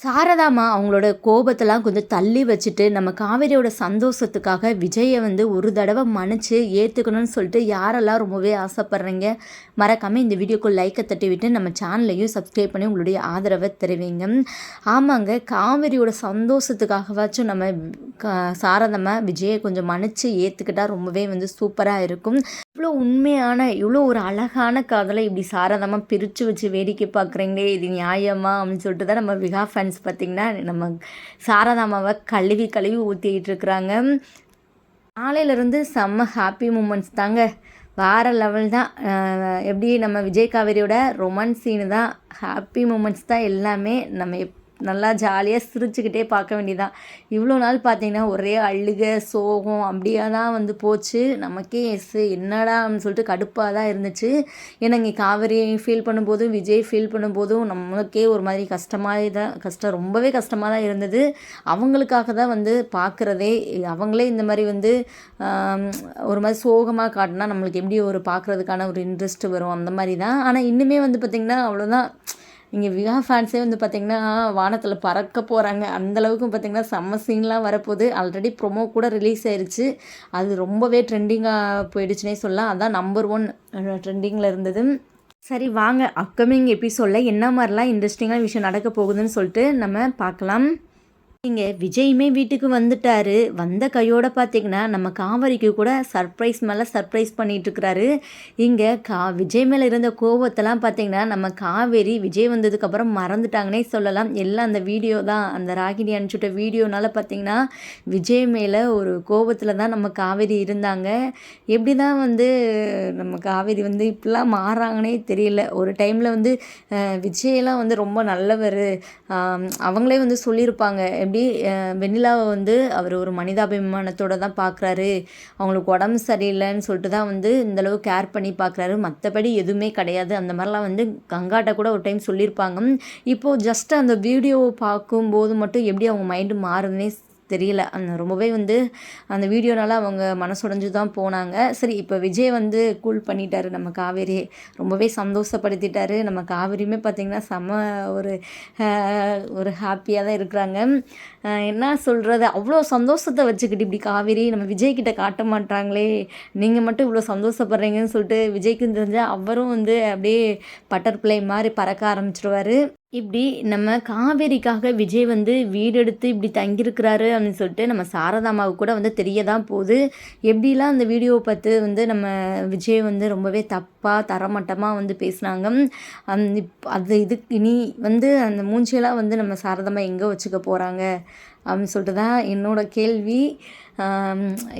சாரதாமா அவங்களோட கோபத்தெல்லாம் கொஞ்சம் தள்ளி வச்சுட்டு நம்ம காவேரியோட சந்தோஷத்துக்காக விஜயை வந்து ஒரு தடவை மன்னிச்சு ஏற்றுக்கணும்னு சொல்லிட்டு யாரெல்லாம் ரொம்பவே ஆசைப்பட்றீங்க மறக்காமல் இந்த வீடியோக்கு லைக்கை தட்டி விட்டு நம்ம சேனலையும் சப்ஸ்கிரைப் பண்ணி உங்களுடைய ஆதரவை தெரிவிங்க. ஆமாங்க காவேரியோட சந்தோஷத்துக்காகவாச்சும் நம்ம சாரதாமா விஜயை கொஞ்சம் மன்னிச்சு ஏற்றுக்கிட்டா ரொம்பவே வந்து சூப்பராக இருக்கும். இவ்வளோ உண்மையான இவ்வளோ ஒரு அழகான காதலை இப்படி சாரதமாக பிரித்து வச்சு வேடிக்கை பார்க்குறீங்களே இது நியாயமா அப்படின்னு சொல்லிட்டு தான் நம்ம விகா ஃபேன்ஸ் பார்த்திங்கன்னா நம்ம சாரதாமாவை கழுவி கழுவி ஊற்றிக்கிட்டு இருக்கிறாங்க. நாளையிலேருந்து செம்ம ஹாப்பி மூமெண்ட்ஸ் தாங்க. வேறு லெவல் தான். எப்படி நம்ம விஜய் காவேரியோட ரொமான்ஸ் சீனு தான். ஹாப்பி மூமெண்ட்ஸ் தான் எல்லாமே. நம்ம எப் நல்லா ஜாலியாக சிரிச்சுக்கிட்டே பார்க்க வேண்டியதான் இவ்வளோ நாள் பார்த்தீங்கன்னா ஒரே அழுக சோகம் அப்படியே தான் வந்து போச்சு. நமக்கே எஸ் என்னடான்னு சொல்லிட்டு கடுப்பாக தான் இருந்துச்சு. ஏன்னா இங்கே காவேரி ஃபீல் பண்ணும்போதும் விஜய் ஃபீல் பண்ணும்போதும் நம்மளுக்கே ஒரு மாதிரி கஷ்டமாக தான் கஷ்டம் ரொம்பவே கஷ்டமாக தான் இருந்தது. அவங்களுக்காக தான் வந்து பார்க்குறதே அவங்களே இந்த மாதிரி வந்து ஒரு மாதிரி சோகமாக காட்டினா நம்மளுக்கு எப்படி ஒரு பார்க்குறதுக்கான ஒரு இன்ட்ரெஸ்ட் வரும் அந்த மாதிரி தான் ஆனால் இன்னுமே வந்து பார்த்திங்கன்னா அவ்வளோதான் இங்கே விகா ஃபேன்ஸே வந்து பார்த்திங்கன்னா வானத்தில் பறக்க போகிறாங்க அந்தளவுக்கு பார்த்திங்கன்னா செம்ம சீன்லாம் வரப்போகுது. ஆல்ரெடி ப்ரொமோ கூட ரிலீஸ் ஆயிடுச்சு அது ரொம்பவே ட்ரெண்டிங்காக போயிடுச்சுனே சொல்லலாம். அதான் நம்பர் ஒன் ட்ரெண்டிங்கில் இருந்தது. சரி வாங்க. அப்கமிங் எபிசோடில் என்ன மாதிரிலாம் இன்ட்ரெஸ்டிங்கான விஷயம் நடக்க போகுதுன்னு சொல்லிட்டு நம்ம பார்க்கலாம். இங்கே விஜயுமே வீட்டுக்கு வந்துட்டாரு. வந்த கையோட பார்த்தீங்கன்னா நம்ம காவேரிக்கு கூட சர்ப்ரைஸ் மேலே சர்ப்ரைஸ் பண்ணிட்டு இருக்கிறாரு இங்கே கா விஜய் மேலே இருந்த கோவத்தெல்லாம் பார்த்தீங்கன்னா நம்ம காவேரி விஜய் வந்ததுக்கப்புறம் மறந்துட்டாங்கன்னே சொல்லலாம். எல்லாம் அந்த வீடியோ தான். அந்த ராகினி அனுப்பிச்சுட்ட வீடியோனால பார்த்தீங்கன்னா விஜய் மேலே ஒரு கோவத்தில் தான் நம்ம காவேரி இருந்தாங்க. எப்படி தான் வந்து நம்ம காவேரி வந்து இப்படிலாம் மாறாங்கன்னே தெரியல. ஒரு டைமில் வந்து விஜயெல்லாம் வந்து ரொம்ப நல்லவர். அவங்களே வந்து சொல்லியிருப்பாங்க. எப்படி எப்படி வெண்ணிலாவை வந்து அவர் ஒரு மனிதாபிமானத்தோட தான் பார்க்குறாரு அவங்களுக்கு உடம்பு சரியில்லைன்னு சொல்லிட்டு தான் வந்து இந்தளவு கேர் பண்ணி பார்க்குறாரு மற்றபடி எதுவுமே கிடையாது. அந்த மாதிரிலாம் வந்து கங்காட்ட கூட ஒரு டைம் சொல்லியிருப்பாங்க. இப்போது ஜஸ்ட் அந்த வீடியோவை பார்க்கும்போது மட்டும் எப்படி அவங்க மைண்டு மாறுதுன்னே தெரியல. அந்த ரொம்பவே வந்து அந்த வீடியோனால அவங்க மனசுடைஞ்சு தான் போனாங்க. சரி இப்போ விஜய் வந்து கூல் பண்ணிட்டாரு. நம்ம காவேரி ரொம்பவே சந்தோஷப்படுத்திட்டாரு. நம்ம காவேரியுமே பார்த்திங்கன்னா செம்ம ஒரு ஒரு ஹாப்பியாக தான் இருக்கிறாங்க. என்ன சொல்கிறது அவ்வளோ சந்தோஷத்தை வச்சுக்கிட்டு இப்படி காவேரி நம்ம விஜய்கிட்ட காட்ட மாட்டாங்களே. நீங்கள் மட்டும் இவ்வளோ சந்தோஷப்படுறீங்கன்னு சொல்லிட்டு விஜய்க்கு தெரிஞ்சால் அவரும் வந்து அப்படியே பட்டர்ஃப்ளை மாதிரி பறக்க ஆரம்பிச்சிருவார். இப்படி நம்ம காவேரிக்காக விஜய் வந்து வீடு எடுத்து இப்படி தங்கியிருக்கிறாரு அப்படின்னு சொல்லிட்டு நம்ம சாரதாமாவுக்கு கூட வந்து தெரிய தான் போகுது. எப்படிலாம் அந்த வீடியோவை பார்த்து வந்து நம்ம விஜய் வந்து ரொம்பவே தப்பாக தரமட்டமாக வந்து பேசுனாங்க. அந்த அது இது இனி வந்து அந்த மூஞ்சியெல்லாம் வந்து நம்ம சாரதாமா எங்கே வச்சுக்க போகிறாங்க அப்படின்னு சொல்லிட்டு தான் என்னோட கேள்வி.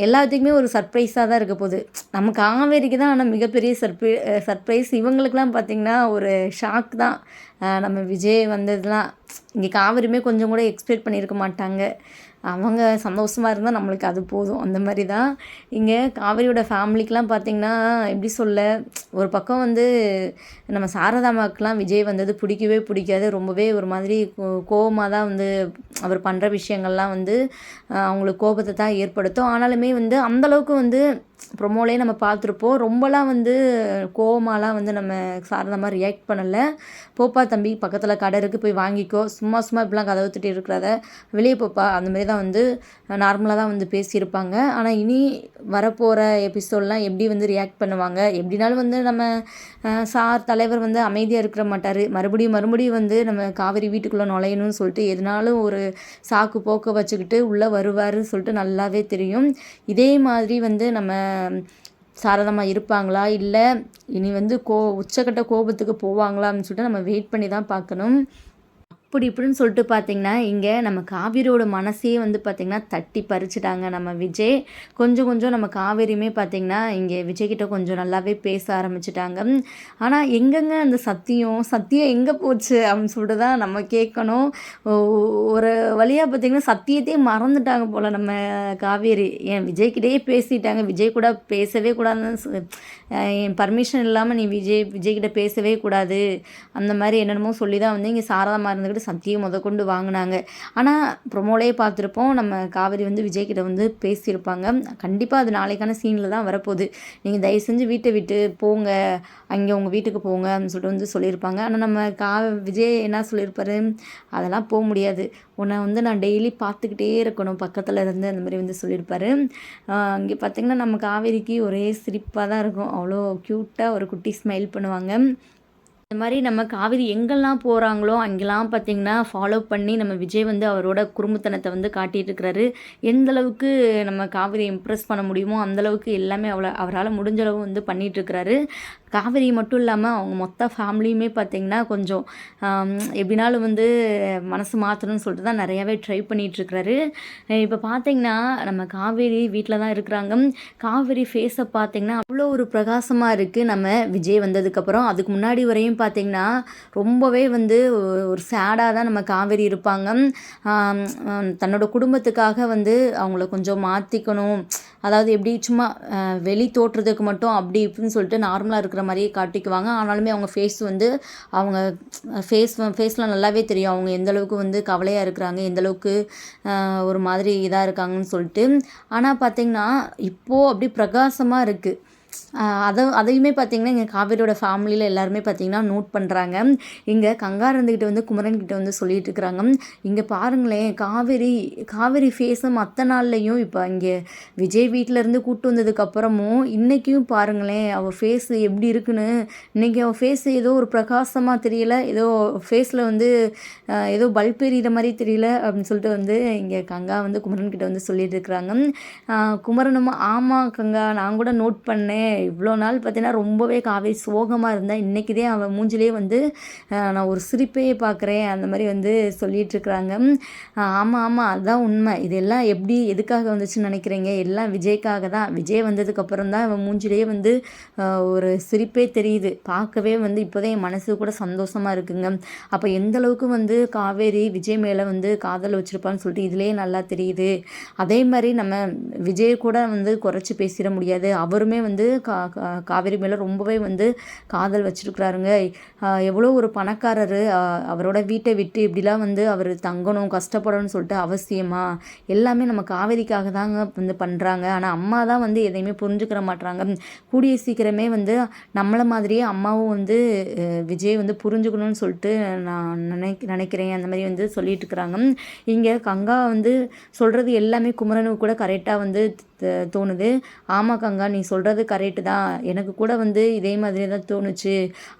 எல்லாத்துக்குமே ஒரு சர்ப்ரைஸாக தான் இருக்க போகுது. நம்ம காவேரிக்கு தான் ஆனால் மிகப்பெரிய சர்ப்ரை சர்ப்ரைஸ் இவங்களுக்கெல்லாம் பார்த்திங்கன்னா ஒரு ஷாக் தான். ஆஹ் நம்ம விஜய் வந்ததுலாம் இங்கே காவேரியுமே கொஞ்சம் கூட எக்ஸ்பெக்ட் பண்ணியிருக்க மாட்டாங்க. அவங்க சந்தோஷமாக இருந்தால் நம்மளுக்கு அது போதும். அந்த மாதிரி தான் இங்கே காவேரியோட ஃபேமிலிக்கெலாம் பார்த்திங்கன்னா எப்படி சொல்ல ஒரு பக்கம் வந்து நம்ம சாரதாமாவுக்குலாம் விஜய் வந்தது பிடிக்கவே பிடிக்காது. ரொம்பவே ஒரு மாதிரி கோவமாக தான் வந்து அவர் பண்ணுற விஷயங்கள்லாம் வந்து அவங்களுக்கு கோபத்தை தான் ஏற்படுத்தும். ஆனாலுமே வந்து அந்தளவுக்கு வந்து ப்ரொமோலே நம்ம பார்த்துருப்போம். ரொம்பலாம் வந்து கோவமாலாம் வந்து நம்ம சாரதா மாதிரி ரியாக்ட் பண்ணலை. போப்பா தம்பி பக்கத்தில் கடை இருக்குது போய் வாங்கிக்கோ. சும்மா சும்மா இப்படிலாம் கதவை தட்டி இருக்கிறத வெளியே போப்பா அந்த மாதிரி தான் வந்து நார்மலாக தான் வந்து பேசியிருப்பாங்க. ஆனால் இனி வரப்போகிற எபிசோட்லாம் எப்படி வந்து ரியாக்ட் பண்ணுவாங்க? எப்படினாலும் வந்து நம்ம சார் தலைவர் வந்து அமைதியாக இருக்கிற மாட்டார். மறுபடியும் மறுபடியும் வந்து நம்ம காவேரி வீட்டுக்குள்ளே நுழையணும்னு சொல்லிட்டு எதுனாலும் ஒரு சாக்கு போக்க வச்சுக்கிட்டு உள்ளே வருவாருன்னு சொல்லிட்டு நல்லாவே தெரியும். இதே மாதிரி வந்து நம்ம சாரதமாக இருப்பாங்களா? இல்லை இனி வந்து கோ உச்சக்கட்ட கோபத்துக்கு போவாங்களான்னு சொல்லிட்டு நம்ம வெயிட் பண்ணி தான் பார்க்கணும். அப்படி இப்படின்னு சொல்லிட்டு பார்த்தீங்கன்னா இங்கே நம்ம காவேரியோட மனசையே வந்து பார்த்திங்கன்னா தட்டி பறிச்சிட்டாங்க. நம்ம விஜய் கொஞ்சம் கொஞ்சம் நம்ம காவேரியுமே பார்த்திங்கன்னா இங்கே விஜய்கிட்ட கொஞ்சம் நல்லாவே பேச ஆரம்பிச்சிட்டாங்க. ஆனால் எங்கெங்க அந்த சத்தியம்? சத்தியம் எங்கே போச்சு? அப்படின்னு சொல்லிட்டு தான் நம்ம கேட்கணும். ஒரு வழியாக பார்த்திங்கன்னா சத்தியத்தையே மறந்துட்டாங்க போல் நம்ம காவேரி. என் விஜய்கிட்டயே பேசிட்டாங்க. விஜய் கூட பேசவே கூடாதுன்னு என் பர்மிஷன் இல்லாமல் நீ விஜய் விஜய்கிட்ட பேசவே கூடாது. அந்த மாதிரி என்னென்னமோ சொல்லி தான் வந்து இங்கே சாரதாமா இருந்துக்கிட்டு சத்தியம் முதற்கொண்டு வாங்கினாங்க. ஆனால் ப்ரொமோலே பார்த்துருப்போம். நம்ம காவேரி வந்து விஜய்கிட்ட வந்து பேசியிருப்பாங்க. கண்டிப்பாக அது நாளைக்கான சீனில் தான் வரப்போகுது. நீங்கள் தயவு செஞ்சு வீட்டை விட்டு போங்க. அங்கே உங்கள் வீட்டுக்கு போங்க அப்படின்னு சொல்லிட்டு வந்து சொல்லியிருப்பாங்க. ஆனால் நம்ம கா விஜய் என்ன சொல்லியிருப்பாரு? அதெல்லாம் போக முடியாது. உன்னை வந்து நான் டெய்லி பார்த்துக்கிட்டே இருக்கணும். பக்கத்தில் இருந்து அந்த மாதிரி வந்து சொல்லியிருப்பாரு. இங்கே பார்த்திங்கன்னா நம்ம காவேரிக்கு ஒரே சிரிப்பாக தான் இருக்கும். அவ்வளோ க்யூட்டாக ஒரு குட்டி ஸ்மைல் பண்ணுவாங்க. இந்த மாதிரி நம்ம காவேரி எங்கெல்லாம் போகிறாங்களோ அங்கெல்லாம் பார்த்திங்கன்னா ஃபாலோ பண்ணி நம்ம விஜய் வந்து அவரோட குறும்புத்தனத்தை வந்து காட்டிகிட்டு இருக்கிறாரு எந்த அளவுக்கு நம்ம காவேரி இம்ப்ரெஸ் பண்ண முடியுமோ அந்தளவுக்கு எல்லாமே அவளை அவரால் முடிஞ்சளவு வந்து பண்ணிகிட்ருக்கிறாரு காவேரி மட்டும் இல்லாமல் அவங்க மொத்த ஃபேமிலியுமே பார்த்திங்கன்னா கொஞ்சம் எப்படினாலும் வந்து மனசு மாற்றணும்னு சொல்லிட்டு தான் நிறையாவே ட்ரை பண்ணிகிட்ருக்கிறாரு இப்போ பார்த்திங்கன்னா நம்ம காவேரி வீட்டில் தான் இருக்கிறாங்க. காவேரி ஃபேஸை பார்த்திங்கன்னா அவ்வளோ ஒரு பிரகாசமாக இருக்குது நம்ம விஜய் வந்ததுக்கப்புறம் அதுக்கு முன்னாடி வரையும் பார்த்திங்கன்னா ரொம்பவே வந்து ஒரு சேடாக தான் நம்ம காவேரி இருப்பாங்க. தன்னோட குடும்பத்துக்காக வந்து அவங்கள கொஞ்சம் மாற்றிக்கணும் அதாவது எப்படி சும்மா வெளி தோற்றத்துக்கு மட்டும் அப்படி இப்படின்னு சொல்லிட்டு நார்மலாக இருக்கிற மாதிரியே காட்டிக்குவாங்க. ஆனாலுமே அவங்க ஃபேஸ் வந்து அவங்க ஃபேஸ் ஃபேஸ்லாம் நல்லாவே தெரியும். அவங்க எந்தளவுக்கு வந்து கவலையாக இருக்கிறாங்க எந்தளவுக்கு ஒரு மாதிரி இதாக இருக்காங்கன்னு சொல்லிட்டு. ஆனால் பார்த்திங்கன்னா இப்போது அப்படி பிரகாசமாக இருக்குது அதை அதையுமே பார்த்திங்கன்னா எங்கள் காவேரியோட ஃபேமிலியில் எல்லாருமே பார்த்திங்கன்னா நோட் பண்ணுறாங்க இங்கே கங்கா இருந்துக்கிட்ட வந்து குமரன் கிட்ட வந்து சொல்லிட்டு இருக்கிறாங்க இங்கே பாருங்களேன் காவேரி காவேரி ஃபேஸும் மற்ற நாள்லையும் இப்போ இங்கே விஜய் வீட்டிலேருந்து கூப்பிட்டு வந்ததுக்கப்புறமும் இன்றைக்கும் பாருங்களேன் அவள் ஃபேஸ் எப்படி இருக்குன்னு இன்றைக்கி அவள் ஃபேஸ் ஏதோ ஒரு பிரகாசமாக தெரியல ஏதோ ஃபேஸில் வந்து ஏதோ பல்ப் எறிகிற மாதிரி தெரியல அப்படின்னு சொல்லிட்டு வந்து இங்கே கங்கா வந்து குமரன் கிட்ட வந்து சொல்லிட்டு இருக்கிறாங்க குமரனும் ஆமாம் கங்கா நான் கூட நோட் பண்ணேன் இவ்வளோ நாள் பார்த்தீங்கன்னா ரொம்பவே காவேரி சோகமாக இருந்தால் இன்றைக்கிதே அவன் மூஞ்சிலே வந்து நான் ஒரு சிரிப்பையே பார்க்குறேன் அந்த மாதிரி வந்து சொல்லிகிட்ருக்குறாங்க ஆமாம் ஆமாம் அதுதான் உண்மை. இதெல்லாம் எப்படி எதுக்காக வந்துச்சுன்னு நினைக்கிறீங்க? எல்லாம் விஜய்க்காக தான். விஜய் வந்ததுக்கப்புறம் தான் அவன் மூஞ்சிலே வந்து ஒரு சிரிப்பே தெரியுது. பார்க்கவே வந்து இப்போதான் என் மனசு கூட சந்தோஷமாக இருக்குங்க. அப்போ எந்த அளவுக்கு வந்து காவேரி விஜய் மேலே வந்து காதல் வச்சுருப்பான்னு சொல்லிட்டு இதுலேயே நல்லா தெரியுது. அதே மாதிரி நம்ம விஜய் கூட வந்து குறைச்சி பேசிட முடியாது. அவருமே வந்து கா காவேரி மேலே ரொம்பவே வந்து காதல் வச்சுருக்குறாருங்க. எவ்வளோ ஒரு பணக்காரர். அவரோட வீட்டை விட்டு இப்படிலாம் வந்து அவர் தங்கணும் கஷ்டப்படணும்னு சொல்லிட்டு அவசியமாக எல்லாமே நம்ம காவேரிக்காக தாங்க வந்து பண்ணுறாங்க ஆனால் அம்மா தான் வந்து எதையுமே புரிஞ்சுக்கிற மாட்டாங்க கூடிய சீக்கிரமே வந்து நம்மளை மாதிரியே அம்மாவும் வந்து விஜய் வந்து புரிஞ்சுக்கணும்னு சொல்லிட்டு நான் நினை நினைக்கிறேன். அந்த மாதிரி வந்து சொல்லிட்டு இருக்கிறாங்க. இங்கே கங்கா வந்து சொல்கிறது எல்லாமே குமரனுக்கு கூட கரெக்டாக வந்து தோணுது. ஆமாம் கங்கா நீ சொல்கிறது கரெக்டு தான். எனக்கு கூட வந்து இதே மாதிரி தான் தோணுச்சு.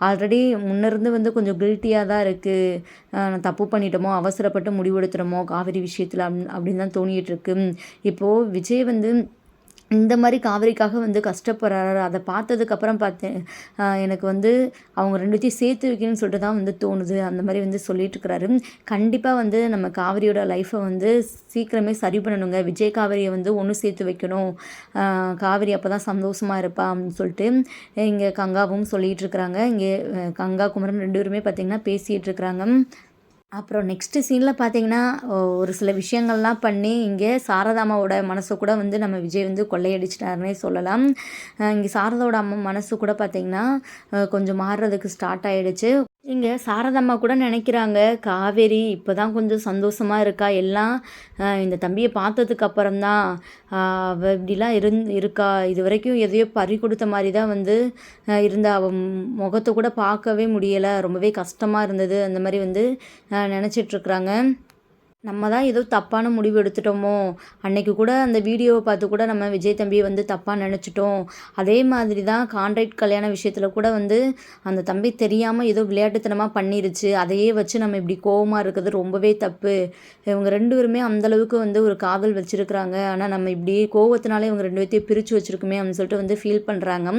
ஆல்ரெடி முன்னிருந்து வந்து கொஞ்சம் கில்ட்டியாக தான் இருக்குது தப்பு பண்ணிட்டோமோ அவசரப்பட்டு முடிவெடுத்துட்டோமோ காவிரி விஷயத்தில் அப் அப்படின்னு தான் தோணிகிட்டு இருக்கு. இப்போது விஜய் வந்து இந்த மாதிரி காவிரிக்காக வந்து கஷ்டப்படுறாரு. அதை பார்த்ததுக்கப்புறம் பார்த்தேன் எனக்கு வந்து அவங்க ரெண்டுத்தையும் சேர்த்து வைக்கணும்னு சொல்லிட்டு தான் வந்து தோணுது. அந்த மாதிரி வந்து சொல்லிட்டுருக்கிறாரு கண்டிப்பாக வந்து நம்ம காவிரியோட லைஃப்பை வந்து சீக்கிரமே சரி பண்ணணுங்க. விஜய் காவிரியை வந்து ஒன்று சேர்த்து வைக்கணும். காவிரி அப்போ தான் சந்தோஷமாக இருப்பா அப்படின்னு சொல்லிட்டு இங்கே கங்காவும் சொல்லிகிட்டு இருக்கிறாங்க. இங்கே கங்கா குமரன் ரெண்டு பேருமே பார்த்திங்கன்னா பேசிகிட்டு இருக்கிறாங்க. அப்புறம் நெக்ஸ்ட்டு சீனில் பார்த்தீங்கன்னா ஒரு சில விஷயங்கள்லாம் பண்ணி இங்கே சாரதாமாவோட மனசு கூட வந்து நம்ம விஜய் வந்து கொள்ளையடிச்சிட்டாருன்னே சொல்லலாம். இங்கே சாரதாவோட அம்மா மனசு கூட பார்த்திங்கன்னா கொஞ்சம் மாறுறதுக்கு ஸ்டார்ட் ஆகிடுச்சு இங்கே சாரதம்மா கூட நினைக்கிறாங்க. காவேரி இப்போ தான் கொஞ்சம் சந்தோஷமாக இருக்கா? எல்லாம் இந்த தம்பியை பார்த்ததுக்கு அப்புறம்தான் அவள் இப்படிலாம் இருந் இருக்கா? இது வரைக்கும் எதையோ பறி கொடுத்த மாதிரி தான் வந்து இருந்த. அவள் முகத்தை கூட பார்க்கவே முடியலை. ரொம்பவே கஷ்டமாக இருந்தது. அந்த மாதிரி வந்து நினச்சிட்ருக்குறாங்க நம்ம தான் ஏதோ தப்பான முடிவு எடுத்துட்டோமோ? அன்னைக்கு கூட அந்த வீடியோவை பார்த்து கூட நம்ம விஜய் தம்பியை வந்து தப்பாக நினச்சிட்டோம். அதே மாதிரி தான் கான்ட்ராக்ட் கல்யாண விஷயத்தில் கூட வந்து அந்த தம்பி தெரியாமல் ஏதோ விளையாட்டுத்தனமாக பண்ணிருச்சு. அதையே வச்சு நம்ம இப்படி கோவமாக இருக்கிறது ரொம்பவே தப்பு. இவங்க ரெண்டு பேருமே அந்தளவுக்கு வந்து ஒரு காதல் வச்சுருக்குறாங்க. ஆனால் நம்ம இப்படி கோவத்தினாலே இவங்க ரெண்டு பேர்த்தையும் பிரித்து வச்சுருக்குமே அப்படின்னு சொல்லிட்டு வந்து ஃபீல் பண்ணுறாங்க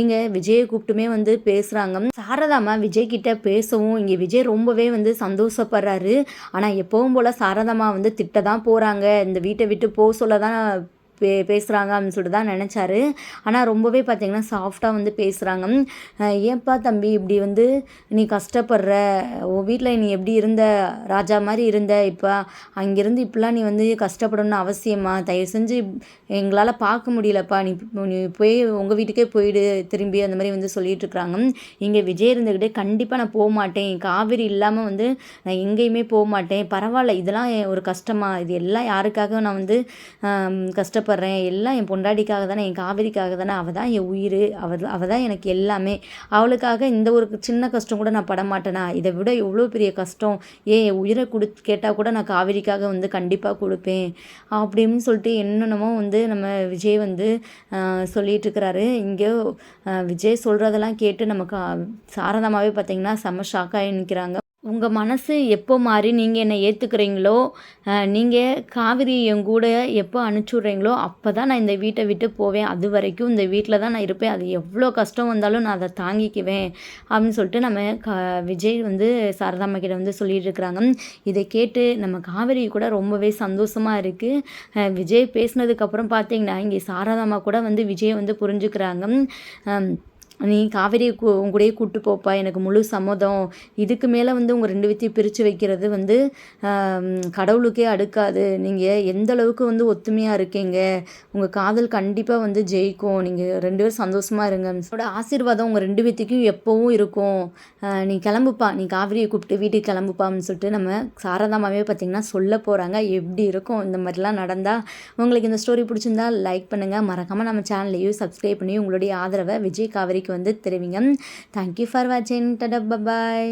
இங்கே விஜயை கூப்பிட்டுமே வந்து பேசுகிறாங்க சாரதாமா விஜய் கிட்ட பேசவும் இங்கே விஜய் ரொம்பவே வந்து சந்தோஷப்படுறாரு. ஆனால் எப்பவும் போல் சாரதம்மா வந்து திட்ட தான் போகிறாங்க இந்த வீட்டை விட்டு போக சொல்ல தான் பே பேசுகிறாங்க அப்படின்னு சொல்லிட்டு தான் நினச்சாரு. ஆனால் ரொம்பவே பார்த்தீங்கன்னா சாஃப்டாக வந்து பேசுகிறாங்க ஏன்ப்பா தம்பி இப்படி வந்து நீ கஷ்டப்படுற? உன் வீட்டில் நீ எப்படி இருந்த? ராஜா மாதிரி இருந்த. இப்போ அங்கேருந்து இப்படிலாம் நீ வந்து கஷ்டப்படணும்னு அவசியமா? தயவு செஞ்சு எங்களால் பார்க்க முடியலப்பா. நீ நீ போய் உங்கள் வீட்டுக்கே போயிடு. திரும்பி அந்த மாதிரி வந்து சொல்லிகிட்ருக்குறாங்க இருக்கிறாங்க இங்கே விஜய் இருந்துக்கிட்டே கண்டிப்பாக நான் போக மாட்டேன். காவேரி இல்லாமல் வந்து நான் எங்கேயுமே போக மாட்டேன். பரவாயில்ல இதெல்லாம் என் ஒரு கஷ்டமா? இது எல்லாம் யாருக்காக நான் வந்து கஷ்டப்ப கஷ்டப்படுறேன். எல்லாம் என் பொண்டாடிக்காக தானே என் காவேரிக்காக தானே அவள் தான் என் உயிர் அவள் அவள் தான் எனக்கு எல்லாமே. அவளுக்காக இந்த ஒரு சின்ன கஷ்டம் கூட நான் பட மாட்டேனா இதை விட எவ்வளோ பெரிய கஷ்டம். ஏன் என் உயிரை கொடு கேட்டால் கூட நான் காவேரிக்காக வந்து கண்டிப்பாக கொடுப்பேன். அப்படின்னு சொல்லிட்டு என்னென்னமோ வந்து நம்ம விஜய் வந்து சொல்லிகிட்ருக்கிறாரு இருக்கிறாரு. இங்கே விஜய் சொல்கிறதெல்லாம் கேட்டு நமக்கு சாரதமாகவே பார்த்திங்கன்னா செம்ம ஷாக்காகி நிற்கிறாங்க உங்கள் மனசு எப்போ மாறி நீங்கள் என்னை ஏற்றுக்கிறீங்களோ நீங்கள் காவிரி என் கூட எப்போ அனுப்பிச்சுட்றீங்களோ அப்போ தான் நான் இந்த வீட்டை விட்டு போவேன். அது வரைக்கும் இந்த வீட்டில் தான் நான் இருப்பேன். அது எவ்வளோ கஷ்டம் வந்தாலும் நான் அதை தாங்கிக்குவேன் அப்படின்னு சொல்லிட்டு நம்ம க விஜய் வந்து சாரதாம்மா கிட்ட வந்து சொல்லிட்டு இருக்கிறாங்க. இதை கேட்டு நம்ம காவிரி கூட ரொம்பவே சந்தோஷமாக இருக்குது விஜய் பேசினதுக்கப்புறம் பார்த்தீங்கன்னா இங்கே சாரதாம்மா கூட வந்து விஜய் வந்து புரிஞ்சுக்கிறாங்க. நீ காவேரியை கூ கூடயே கூட்டு போப்பா. எனக்கு முழு சம்மதம். இதுக்கு மேலே வந்து உங்கள் ரெண்டு பேத்தையும் பிரித்து வைக்கிறது வந்து கடவுளுக்கே அடுக்காது. நீங்கள் எந்த அளவுக்கு வந்து ஒத்துமையாக இருக்கீங்க? உங்கள் காதல் கண்டிப்பாக வந்து ஜெயிக்கும். நீங்கள் ரெண்டு பேரும் சந்தோஷமாக இருங்க. என்னோட ஆசீர்வாதம் உங்கள் ரெண்டு பேத்துக்கும் எப்போவும் இருக்கும். நீ கிளம்புப்பா. நீ காவிரியை கூப்பிட்டு வீட்டுக்கு கிளம்புப்பான்னு சொல்லிட்டு நம்ம சாரதாமாவே பார்த்திங்கன்னா சொல்ல போகிறாங்க எப்படி இருக்கும் இந்த மாதிரிலாம் நடந்தால் உங்களுக்கு இந்த ஸ்டோரி பிடிச்சிருந்தா லைக் பண்ணுங்கள் மறக்காமல் நம்ம சேனலையும் சப்ஸ்கிரைப் பண்ணி உங்களுடைய ஆதரவை விஜய் காவிரிக்கு வந்து தெரிவிங்க தேங்க்யூ ஃபார் வாட்சிங் டடப் பபாய்